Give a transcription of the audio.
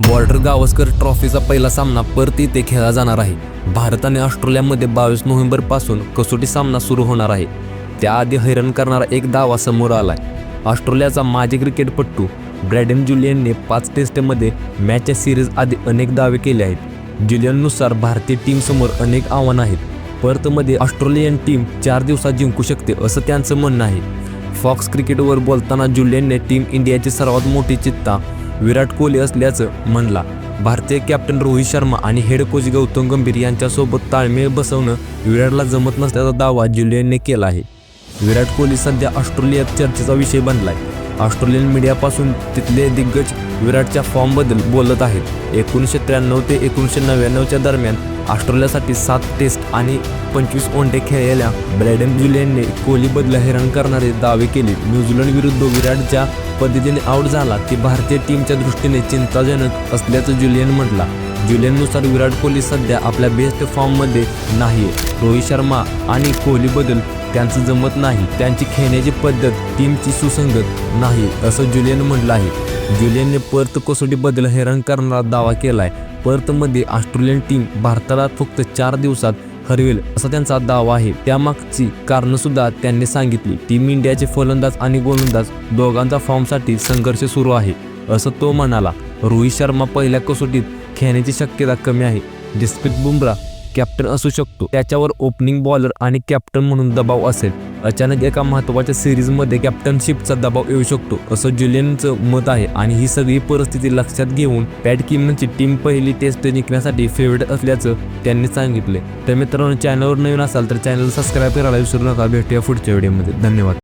Border Gavaskar ट्रॉफीचा पहिला सामना परत येथे खेळला जाणार आहे. भारत आणि ऑस्ट्रेलियामध्ये बावीस नोव्हेंबरपासून कसोटी सामना सुरू होणार आहे. त्याआधी हैराण करणारा एक दावा समोर आलाय. ऑस्ट्रेलियाचा माजी क्रिकेटपटू ब्रॅडन जुलियनने पाच टेस्टमध्ये मॅचच्या सिरीज आधी अनेक दावे केले आहेत. जुलियननुसार भारतीय टीमसमोर अनेक आव्हानं आहेत. पर्थमध्ये ऑस्ट्रेलियन टीम चार दिवसात जिंकू शकते असं त्यांचं म्हणणं आहे. फॉक्स क्रिकेटवर बोलताना जुलियनने टीम इंडियाची सर्वात मोठी चित्ता विराट कोहली असल्याचं म्हणला. भारतीय कॅप्टन रोहित शर्मा आणि हेड कोच गौतम गंभीर यांच्यासोबत ताळमेळ बसवणं विराटला जमत नसल्याचा दावा जुलियनने केला आहे. विराट कोहली सध्या ऑस्ट्रेलियात चर्चेचा विषय बनलाय. ऑस्ट्रेलियन मीडियापासून तिथले दिग्गज विराटच्या फॉर्मबद्दल बोलत आहेत. एकोणीसशे त्र्याण्णव ते एकोणीसशे नव्याण्णवच्या दरम्यान ऑस्ट्रेलियासाठी सात टेस्ट आणि पंचवीस ओंडे खेळलेल्या ब्रॅडन जुलियनने कोहलीबद्दल हैराण करणारे दावे केले. न्यूझीलंड विरुद्ध विराट ज्या पद्धतीने आऊट झाला ती भारतीय टीमच्या दृष्टीने चिंताजनक असल्याचं जुलियन म्हटला. जुलियननुसार विराट कोहली सध्या आपल्या बेस्ट फॉर्ममध्ये नाही रोहित शर्मा आणि कोहलीबद्दल त्यांचं जमत नाही. त्यांची खेळण्याची पद्धत टीमची सुसंगत नाही असं जुलियन म्हटलं आहे जुलियनने पर्थ कसोटीबद्दल हैराण करणारा दावा केलाय. पर्थमध्ये ऑस्ट्रेलियन टीम भारताला फक्त चार दिवसात हरवेल असा त्यांचा दावा आहे. त्यामागची कारणं सुद्धा त्यांनी सांगितली. टीम इंडियाचे फलंदाज आणि गोलंदाज दोघांचा फॉर्मसाठी संघर्ष सुरू आहे असं तो म्हणाला. रोहित शर्मा पहिल्या कसोटीत खेळण्याची शक्यता कमी आहे. जसप्रीत बुमरा कॅप्टन असू शकतो. त्याच्यावर ओपनिंग बॉलर आणि कॅप्टन म्हणून दबाव असेल. अचानक एका महत्त्वाच्या सिरीजमध्ये कॅप्टनशिपचा दबाव येऊ शकतो असं जुलियनचं मत आहे. आणि ही सगळी परिस्थिती लक्षात घेऊन पॅट किमनची टीम पहिली टेस्ट जिंकण्यासाठी फेवरेट असल्याचं त्यांनी सांगितले तर मित्रांनो चॅनलवर नवीन असाल तर चॅनल सबस्क्राईब करायला विसरू नका. भेटूया पुढच्या व्हिडिओमध्ये धन्यवाद.